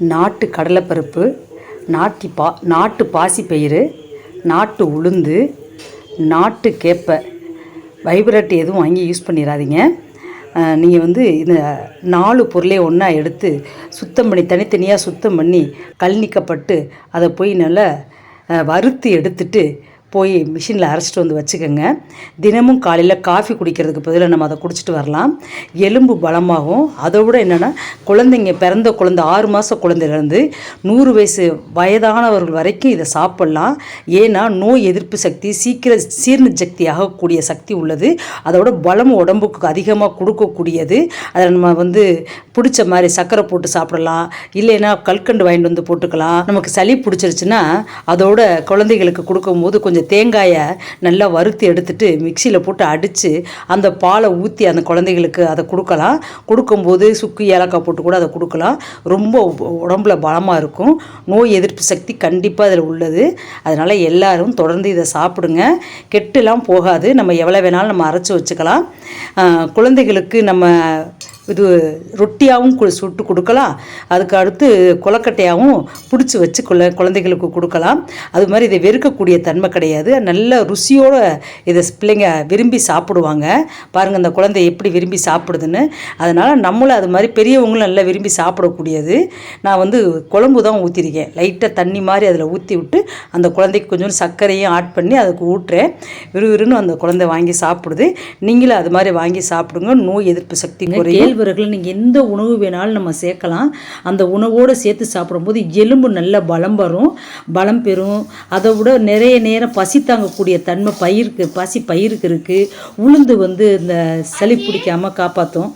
நாட்டு கடலைப்பருப்பு நாட்டி பா நாட்டு பாசிப்பயிறு நாட்டு உளுந்து நாட்டு கேப்பை. வைப்ரட் எதுவும் வாங்கி யூஸ் பண்ணிடாதீங்க நீங்கள் வந்து இந்த நாலு பொருளே ஒன்றா எடுத்து சுத்தம் பண்ணி தனித்தனியாக சுத்தம் பண்ணி கழனிக்கப்பட்டு அதை போய் நல்லா வறுத்து எடுத்துட்டு போய் மிஷினில் அரைச்சிட்டு வந்து வச்சுக்கோங்க. தினமும் காலையில் காஃபி குடிக்கிறதுக்கு பதிலாக நம்ம அதை குடிச்சிட்டு வரலாம். எலும்பு பலமாகும். அதை விட என்னென்னா குழந்தைங்க பிறந்த குழந்தை ஆறு மாத குழந்தையிலேருந்து நூறு வயசு வயதானவர்கள் வரைக்கும் இதை சாப்பிட்லாம். ஏன்னா நோய் எதிர்ப்பு சக்தி சீக்கிரம் சீர்ண சக்தி ஆகக்கூடிய சக்தி உள்ளது. அதோட பலம் உடம்புக்கு அதிகமாக கொடுக்கக்கூடியது. அதை நம்ம வந்து பிடிச்ச மாதிரி சர்க்கரை போட்டு சாப்பிடலாம். இல்லைன்னா கல்கண்டு வாங்கிட்டு வந்து போட்டுக்கலாம். நமக்கு சளி பிடிச்சிருச்சுன்னா அதோட குழந்தைகளுக்கு கொடுக்கும்போது கொஞ்சம் தேங்காயை நல்லா வறுத்து எடுத்துட்டு மிக்சியில் போட்டு அடித்து அந்த பாலை ஊற்றி அந்த குழந்தைகளுக்கு அதை கொடுக்கலாம். கொடுக்கும்போது சுக்கு ஏலக்காய் போட்டு கூட அதை கொடுக்கலாம். ரொம்ப உடம்புல பலமாக இருக்கும். நோய் எதிர்ப்பு சக்தி கண்டிப்பாக அதில் உள்ளது. அதனால் எல்லோரும் தொடர்ந்து இதை சாப்பிடுங்க. கெட்டுலாம் போகாது. நம்ம எவ்வளோ வேணாலும் நம்ம அரைச்சி வச்சுக்கலாம். குழந்தைகளுக்கு நம்ம இது ரொட்டியாகவும் கு சுட்டு கொடுக்கலாம். அதுக்கு அடுத்து கொலக்கட்டையாகவும் பிடிச்சி வச்சு குழ குழந்தைகளுக்கு கொடுக்கலாம். அது மாதிரி இதை வெறுக்கக்கூடிய தன்மை கிடையாது. நல்ல ருசியோட இதை பிள்ளைங்க விரும்பி சாப்பிடுவாங்க. பாருங்கள் அந்த குழந்தை எப்படி விரும்பி சாப்பிடுதுன்னு. அதனால் நம்மளும் அது மாதிரி பெரியவங்களும் நல்லா விரும்பி சாப்பிடக்கூடியது. நான் வந்து குழம்பு தான் ஊற்றிருக்கேன் லைட்டாக தண்ணி மாதிரி அதில் ஊற்றி விட்டு அந்த குழந்தைக்கு கொஞ்சம் சர்க்கரையும் ஆட் பண்ணி அதுக்கு ஊட்டுறேன். விறுவிறுன்னு அந்த குழந்தை வாங்கி சாப்பிடுது. நீங்களும் அது மாதிரி வாங்கி சாப்பிடுங்க. நோய் எதிர்ப்பு சக்தி குறையும். கேழ்வரகுல நீங்கள் எந்த உணவு வேணாலும் நம்ம சேர்க்கலாம். அந்த உணவோடு சேர்த்து சாப்பிடும்போது எலும்பு நல்ல பலம் வரும். பலம் பெறும். அதை விட நிறைய நேரம் பசி தாங்கக்கூடிய தன்மை பயிருக்கு பசி பயிருக்கு இருக்குது உளுந்து வந்து இந்த சளி பிடிக்காமல் காப்பாற்றும்